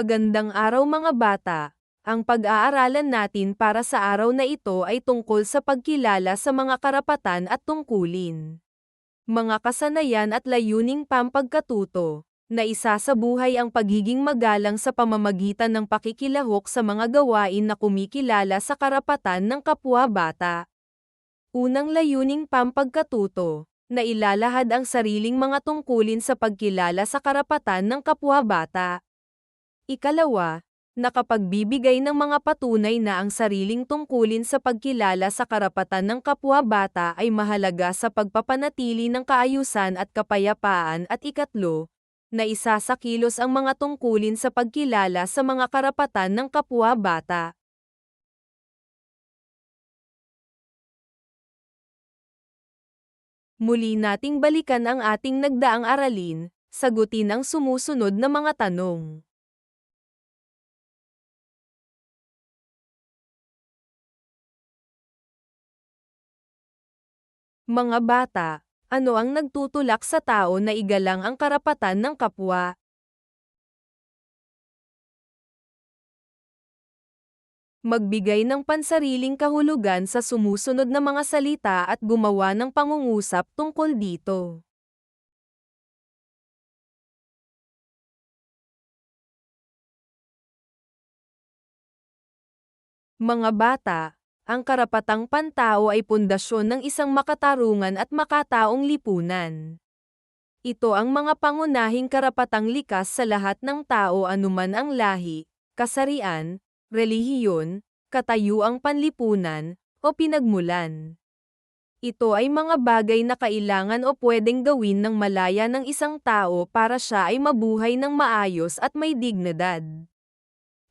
Magandang araw mga bata. Ang pag-aaralan natin para sa araw na ito ay tungkol sa pagkilala sa mga karapatan at tungkulin. Mga kasanayan at layuning pampagkatuto, na isa sa buhay ang pagiging magalang sa pamamagitan ng pakikilahok sa mga gawain na kumikilala sa karapatan ng kapwa-bata. Unang layuning pampagkatuto, na ilalahad ang sariling mga tungkulin sa pagkilala sa karapatan ng kapwa-bata. Ikalawa, nakapagbibigay ng mga patunay na ang sariling tungkulin sa pagkilala sa karapatan ng kapwa-bata ay mahalaga sa pagpapanatili ng kaayusan at kapayapaan at ikatlo, na isa sa kilos ang mga tungkulin sa pagkilala sa mga karapatan ng kapwa-bata. Muli nating balikan ang ating nagdaang aralin, sagutin ang sumusunod na mga tanong. Mga bata, ano ang nagtutulak sa tao na igalang ang karapatan ng kapwa? Magbigay ng pansariling kahulugan sa sumusunod na mga salita at gumawa ng pangungusap tungkol dito. Mga bata, ang karapatang pantao ay pundasyon ng isang makatarungan at makataong lipunan. Ito ang mga pangunahing karapatang likas sa lahat ng tao anuman ang lahi, kasarian, relihiyon, katayuang panlipunan, o pinagmulan. Ito ay mga bagay na kailangan o pwedeng gawin ng malaya ng isang tao para siya ay mabuhay ng maayos at may dignidad.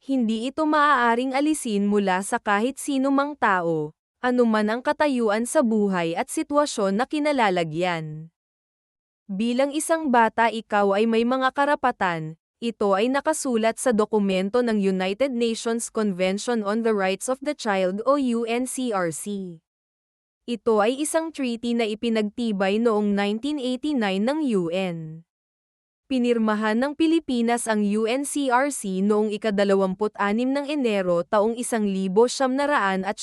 Hindi ito maaaring alisin mula sa kahit sino mang tao, anuman ang katayuan sa buhay at sitwasyon na kinalalagyan. Bilang isang bata ikaw ay may mga karapatan, ito ay nakasulat sa dokumento ng United Nations Convention on the Rights of the Child o UNCRC. Ito ay isang treaty na ipinagtibay noong 1989 ng UN. Pinirmahan ng Pilipinas ang UNCRC noong ikadalawamput anim ng Enero taong isang libo siyam naraan at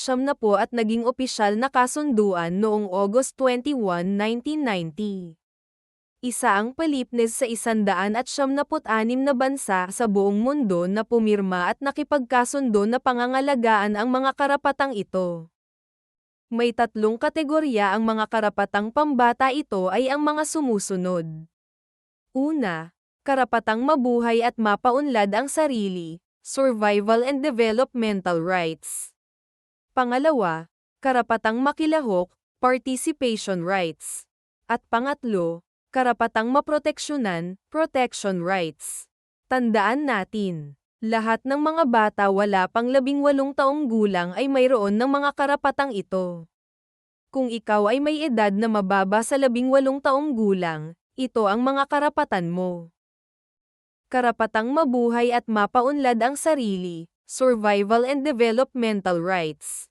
naging opisyal na kasunduan noong August 21, 1990. Isa ang palipnes sa isandaan at siyamnaput anim na bansa sa buong mundo na pumirma at nakipagkasundo na pangangalagaan ang mga karapatang ito. May tatlong kategorya ang mga karapatang pambata ito ay ang mga sumusunod. Una, karapatang mabuhay at mapaunlad ang sarili, survival and developmental rights. Pangalawa, karapatang makilahok, participation rights. At pangatlo, karapatang maproteksyonan, protection rights. Tandaan natin, lahat ng mga bata wala pang labing walong taong gulang ay mayroon ng mga karapatang ito. Kung ikaw ay may edad na mababa sa labing walong taong gulang, ito ang mga karapatan mo. Karapatang mabuhay at mapaunlad ang sarili, survival and developmental rights.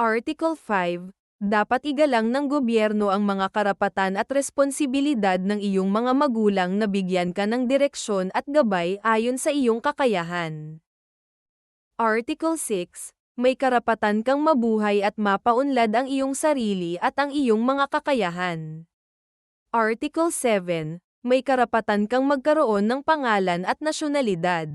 Article 5, dapat igalang ng gobyerno ang mga karapatan at responsibilidad ng iyong mga magulang na bigyan ka ng direksyon at gabay ayon sa iyong kakayahan. Article 6, may karapatan kang mabuhay at mapaunlad ang iyong sarili at ang iyong mga kakayahan. Article 7, may karapatan kang magkaroon ng pangalan at nasyonalidad.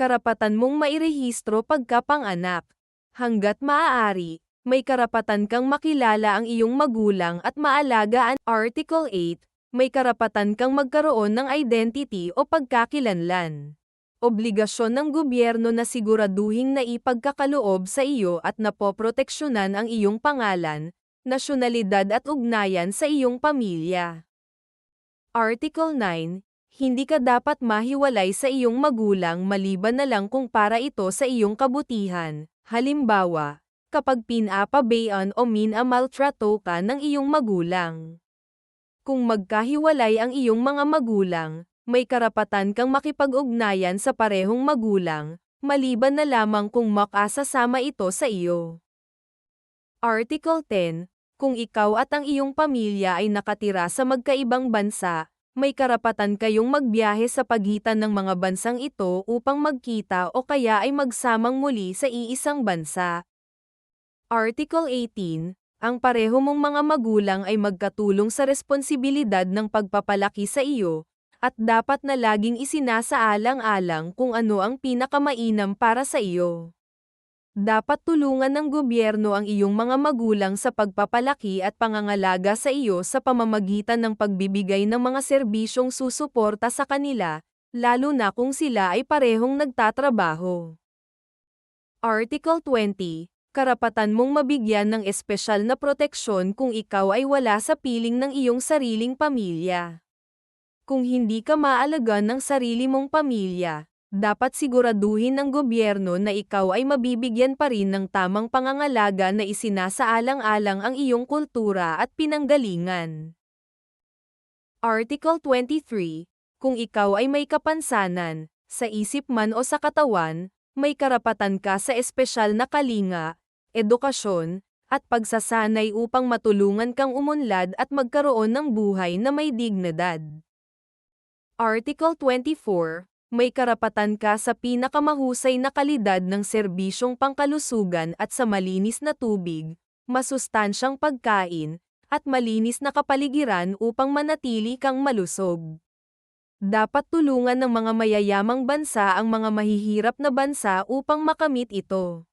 Karapatan mong mairehistro pagkapanganak. Hanggat maaari, may karapatan kang makilala ang iyong magulang at maalagaan. Article 8, may karapatan kang magkaroon ng identity o pagkakilanlan. Obligasyon ng gobyerno na siguraduhing na ipagkakaloob sa iyo at napoproteksyonan ang iyong pangalan, nasyonalidad at ugnayan sa iyong pamilya. Article 9, hindi ka dapat mahiwalay sa iyong magulang maliban na lang kung para ito sa iyong kabutihan. Halimbawa, kapag pinapabayaan o minamaltrato ka ng iyong magulang. Kung magkahiwalay ang iyong mga magulang, may karapatan kang makipag-ugnayan sa parehong magulang, maliban na lamang kung makasasama ito sa iyo. Article 10, kung ikaw at ang iyong pamilya ay nakatira sa magkaibang bansa, may karapatan kayong magbiyahe sa pagitan ng mga bansang ito upang magkita o kaya ay magsamang muli sa iisang bansa. Article 18, ang pareho mong mga magulang ay magkatulong sa responsibilidad ng pagpapalaki sa iyo, at dapat na laging isinasaalang-alang kung ano ang pinakamainam para sa iyo. Dapat tulungan ng gobyerno ang iyong mga magulang sa pagpapalaki at pangangalaga sa iyo sa pamamagitan ng pagbibigay ng mga serbisyong susuporta sa kanila, lalo na kung sila ay parehong nagtatrabaho. Article 20 Karapatan mong mabigyan ng espesyal na proteksyon kung ikaw ay wala sa piling ng iyong sariling pamilya. Kung hindi ka maalagan ng sarili mong pamilya, dapat siguraduhin ng gobyerno na ikaw ay mabibigyan pa rin ng tamang pangangalaga na isinasaalang-alang ang iyong kultura at pinanggalingan. Article 23 Kung ikaw ay may kapansanan, sa isip man o sa katawan, may karapatan ka sa espesyal na kalinga, edukasyon, at pagsasanay upang matulungan kang umunlad at magkaroon ng buhay na may dignidad. Article 24 may karapatan ka sa pinakamahusay na kalidad ng serbisyong pangkalusugan at sa malinis na tubig, masustansyang pagkain, at malinis na kapaligiran upang manatili kang malusog. Dapat tulungan ng mga mayayamang bansa ang mga mahihirap na bansa upang makamit ito.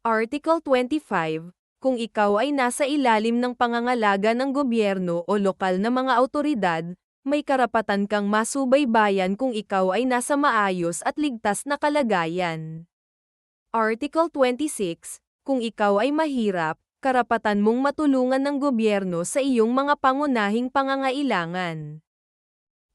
Article 25 Kung ikaw ay nasa ilalim ng pangangalaga ng gobyerno o lokal na mga autoridad, may karapatan kang masubaybayan kung ikaw ay nasa maayos at ligtas na kalagayan. Article 26, kung ikaw ay mahirap, karapatan mong matulungan ng gobyerno sa iyong mga pangunahing pangangailangan.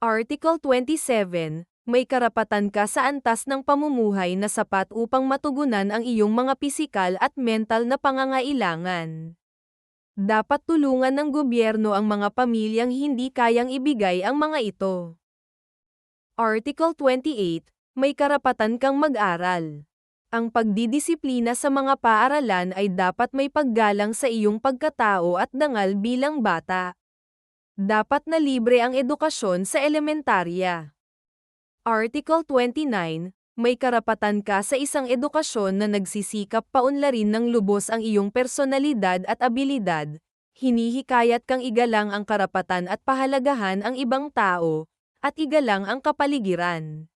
Article 27, may karapatan ka sa antas ng pamumuhay na sapat upang matugunan ang iyong mga pisikal at mental na pangangailangan. Dapat tulungan ng gobyerno ang mga pamilyang hindi kayang ibigay ang mga ito. Article 28, may karapatan kang mag-aral. Ang pagdidisiplina sa mga paaralan ay dapat may paggalang sa iyong pagkatao at dangal bilang bata. Dapat na libre ang edukasyon sa elementarya. Article 29, may karapatan ka sa isang edukasyon na nagsisikap paunlarin ng lubos ang iyong personalidad at abilidad, hinihikayat kang igalang ang karapatan at pahalagahan ang ibang tao, at igalang ang kapaligiran.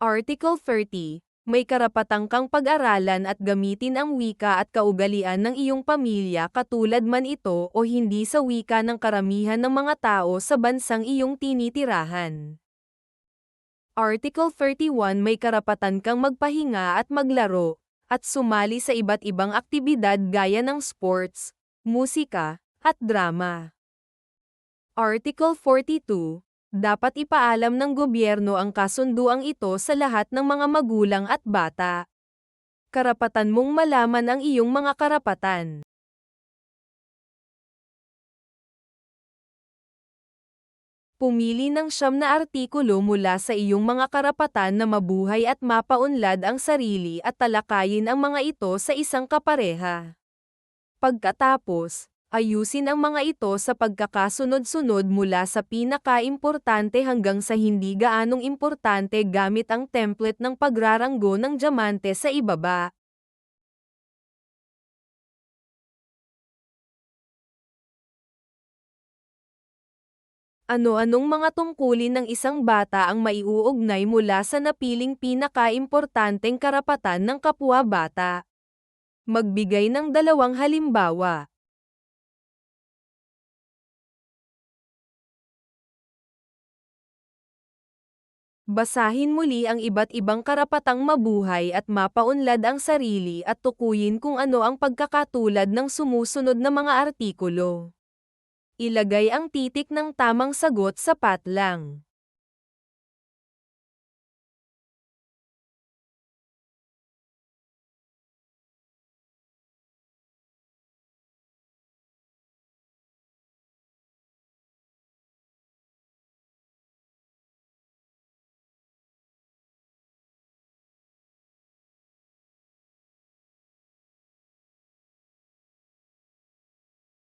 Article 30, may karapatang kang pag-aralan at gamitin ang wika at kaugalian ng iyong pamilya katulad man ito o hindi sa wika ng karamihan ng mga tao sa bansang iyong tinitirahan. Article 31 may karapatan kang magpahinga at maglaro, at sumali sa iba't ibang aktibidad gaya ng sports, musika, at drama. Article 42 Dapat ipaalam ng gobyerno ang kasunduang ito sa lahat ng mga magulang at bata. Karapatan mong malaman ang iyong mga karapatan. Pumili ng siyam na artikulo mula sa iyong mga karapatan na mabuhay at mapaunlad ang sarili at talakayin ang mga ito sa isang kapareha. Pagkatapos, ayusin ang mga ito sa pagkakasunod-sunod mula sa pinaka-importante hanggang sa hindi gaanong importante gamit ang template ng pagraranggo ng diamante sa ibaba. Ano-anong mga tungkulin ng isang bata ang maiuugnay mula sa napiling pinakaimportanteng karapatan ng kapwa-bata? Magbigay ng dalawang halimbawa. Basahin muli ang iba't ibang karapatang mabuhay at mapaunlad ang sarili at tukuyin kung ano ang pagkakatulad ng sumusunod na mga artikulo. Ilagay ang titik ng tamang sagot sa patlang.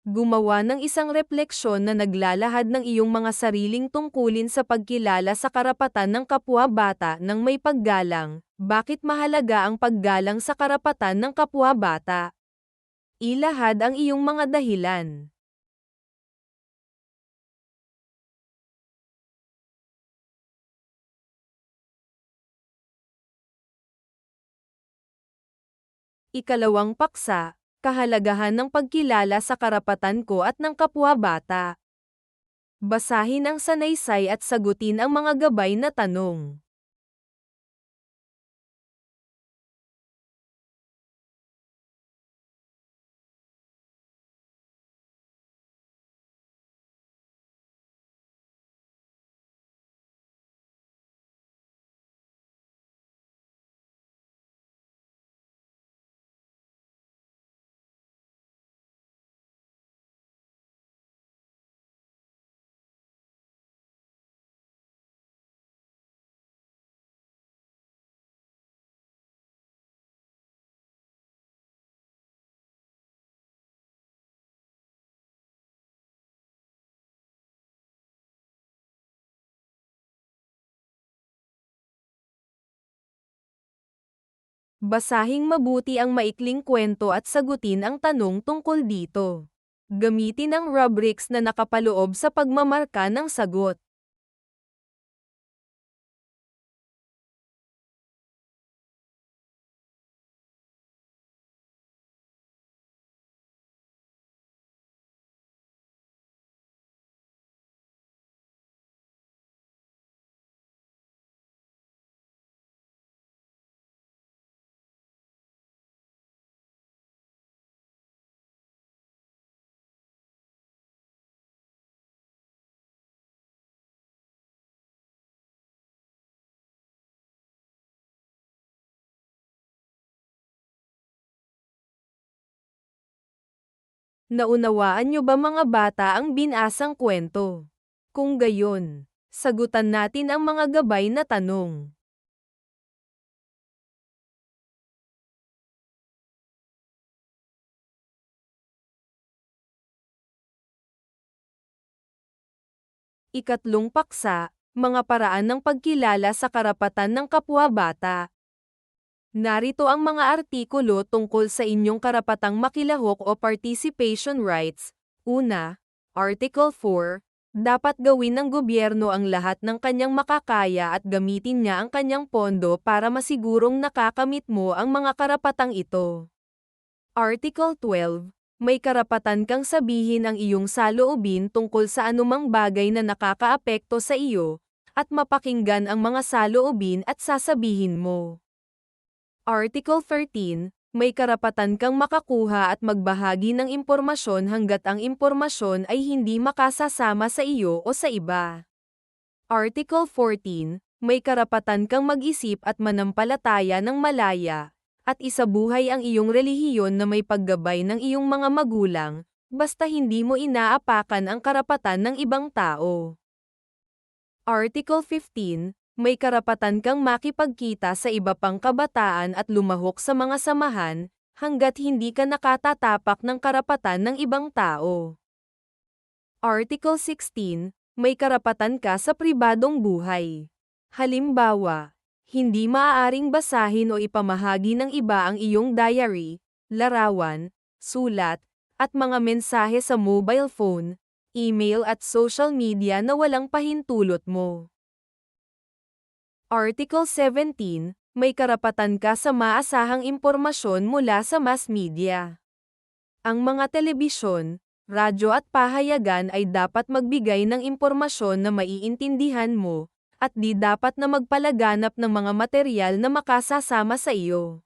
Gumawa ng isang refleksyon na naglalahad ng iyong mga sariling tungkulin sa pagkilala sa karapatan ng kapwa-bata ng may paggalang. Bakit mahalaga ang paggalang sa karapatan ng kapwa-bata? Ilahad ang iyong mga dahilan. Ikalawang paksa, kahalagahan ng pagkilala sa karapatan ko at ng kapwa-bata. Basahin ang sanaysay at sagutin ang mga gabay na tanong. Basahing mabuti ang maikling kwento at sagutin ang tanong tungkol dito. Gamitin ang rubrics na nakapaloob sa pagmamarka ng sagot. Naunawaan niyo ba mga bata ang binasang kwento? Kung gayon, sagutan natin ang mga gabay na tanong. Ikatlong paksa, mga paraan ng pagkilala sa karapatan ng kapwa-bata. Narito ang mga artikulo tungkol sa inyong karapatang makilahok o participation rights. Una, Article 4, dapat gawin ng gobyerno ang lahat ng kanyang makakaya at gamitin niya ang kanyang pondo para masigurong nakakamit mo ang mga karapatang ito. Article 12, may karapatan kang sabihin ang iyong saloobin tungkol sa anumang bagay na nakakaapekto sa iyo, at mapakinggan ang mga saloobin at sasabihin mo. Article 13, may karapatan kang makakuha at magbahagi ng impormasyon hanggat ang impormasyon ay hindi makasasama sa iyo o sa iba. Article 14, may karapatan kang mag-isip at manampalataya ng malaya, at isabuhay ang iyong relihiyon na may paggabay ng iyong mga magulang, basta hindi mo inaapakan ang karapatan ng ibang tao. Article 15, may karapatan kang makipagkita sa iba pang kabataan at lumahok sa mga samahan, hanggat hindi ka nakatatapak ng karapatan ng ibang tao. Article 16, may karapatan ka sa pribadong buhay. Halimbawa, hindi maaaring basahin o ipamahagi ng iba ang iyong diary, larawan, sulat, at mga mensahe sa mobile phone, email at social media na walang pahintulot mo. Article 17, may karapatan ka sa maasahang impormasyon mula sa mass media. Ang mga telebisyon, radyo at pahayagan ay dapat magbigay ng impormasyon na maiintindihan mo, at di dapat na magpalaganap ng mga material na makasasama sa iyo.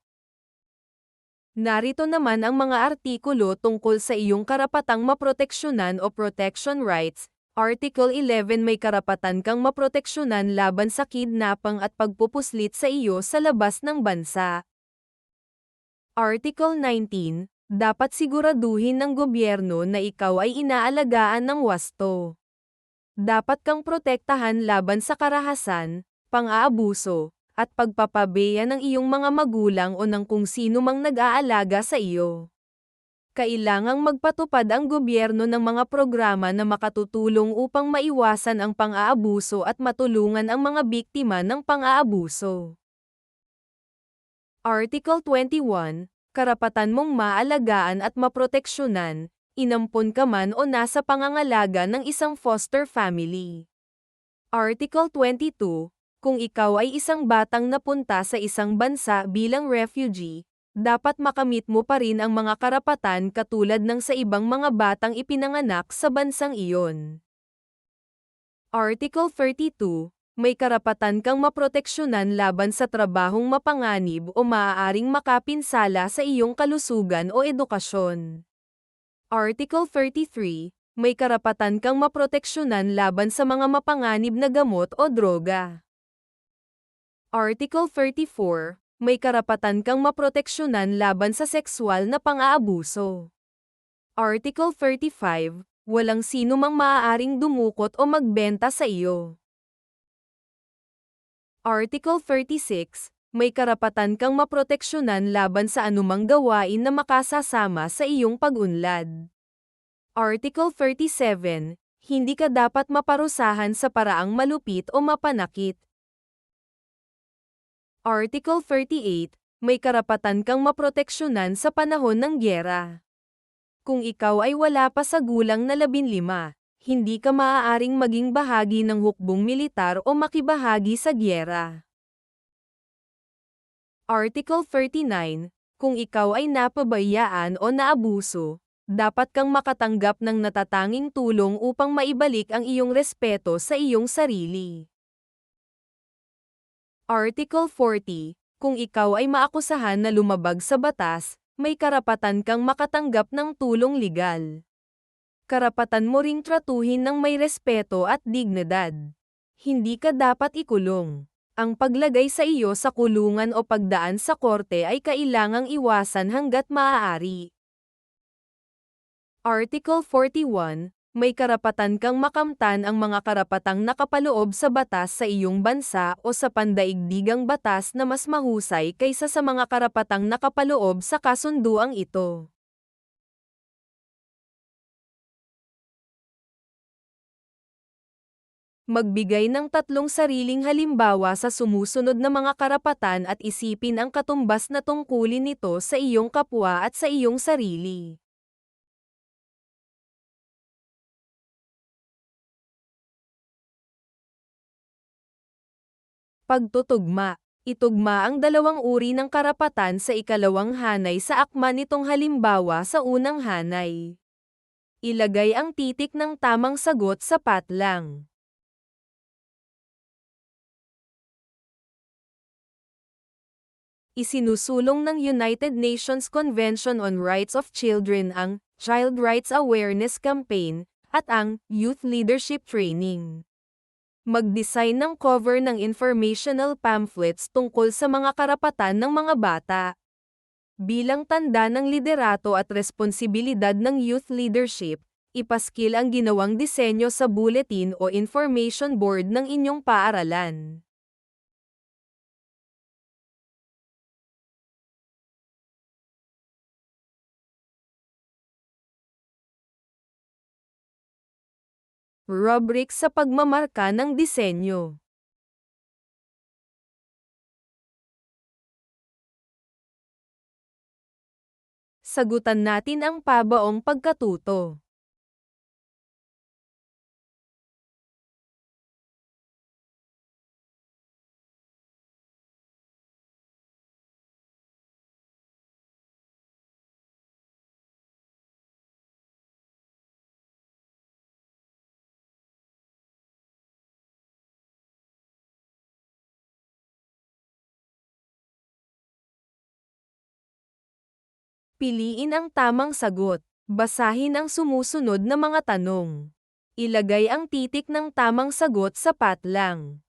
Narito naman ang mga artikulo tungkol sa iyong karapatang maproteksyonan o protection rights, Article 11 may karapatan kang maproteksyonan laban sa kidnapang at pagpupuslit sa iyo sa labas ng bansa. Article 19, dapat siguraduhin ng gobyerno na ikaw ay inaalagaan ng wasto. Dapat kang protektahan laban sa karahasan, pang-aabuso, at pagpapabeya ng iyong mga magulang o ng kung sino mang nag-aalaga sa iyo. Kailangang magpatupad ang gobyerno ng mga programa na makatutulong upang maiwasan ang pang-aabuso at matulungan ang mga biktima ng pang-aabuso. Article 21, Karapatan mong maalagaan at maproteksyonan, inampun ka man o nasa pangangalaga ng isang foster family. Article 22, Kung ikaw ay isang batang napunta sa isang bansa bilang refugee, dapat makamit mo pa rin ang mga karapatan katulad ng sa ibang mga batang ipinanganak sa bansang iyon. Article 32, may karapatan kang maproteksyonan laban sa trabahong mapanganib o maaaring makapinsala sa iyong kalusugan o edukasyon. Article 33, may karapatan kang maproteksyonan laban sa mga mapanganib na gamot o droga. Article 34, may karapatan kang maproteksyonan laban sa sexual na pang-aabuso. Article 35, walang sino mang maaaring dumukot o magbenta sa iyo. Article 36, may karapatan kang maproteksyonan laban sa anumang gawain na makasasama sa iyong pag-unlad. Article 37, hindi ka dapat maparusahan sa paraang malupit o mapanakit, Article 38, may karapatan kang maproteksyonan sa panahon ng gyera. Kung ikaw ay wala pa sa gulang na labinlima, hindi ka maaaring maging bahagi ng hukbong militar o makibahagi sa gyera. Article 39, kung ikaw ay napabayaan o naabuso, dapat kang makatanggap ng natatanging tulong upang maibalik ang iyong respeto sa iyong sarili. Article 40, kung ikaw ay maakusahan na lumabag sa batas, may karapatan kang makatanggap ng tulong legal. Karapatan mo ring tratuhin ng may respeto at dignidad. Hindi ka dapat ikulong. Ang paglagay sa iyo sa kulungan o pagdaan sa korte ay kailangang iwasan hanggat maaari. Article 41, may karapatan kang makamtan ang mga karapatang nakapaloob sa batas sa iyong bansa o sa pandaigdigang batas na mas mahusay kaysa sa mga karapatang nakapaloob sa kasunduang ito. Magbigay ng tatlong sariling halimbawa sa sumusunod na mga karapatan at isipin ang katumbas na tungkulin nito sa iyong kapwa at sa iyong sarili. Pagtutugma. Itugma ang dalawang uri ng karapatan sa ikalawang hanay sa akma nitong halimbawa sa unang hanay. Ilagay ang titik ng tamang sagot sa patlang. Isinusulong ng United Nations Convention on Rights of Children ang Child Rights Awareness Campaign at ang Youth Leadership Training mag-design ng cover ng informational pamphlets tungkol sa mga karapatan ng mga bata. Bilang tanda ng liderato at responsibilidad ng youth leadership, ipaskil ang ginawang disenyo sa bulletin o information board ng inyong paaralan. Rubric sa pagmamarka ng disenyo. Sagutan natin ang pabaong pagkatuto. Piliin ang tamang sagot. Basahin ang sumusunod na mga tanong. Ilagay ang titik ng tamang sagot sa patlang.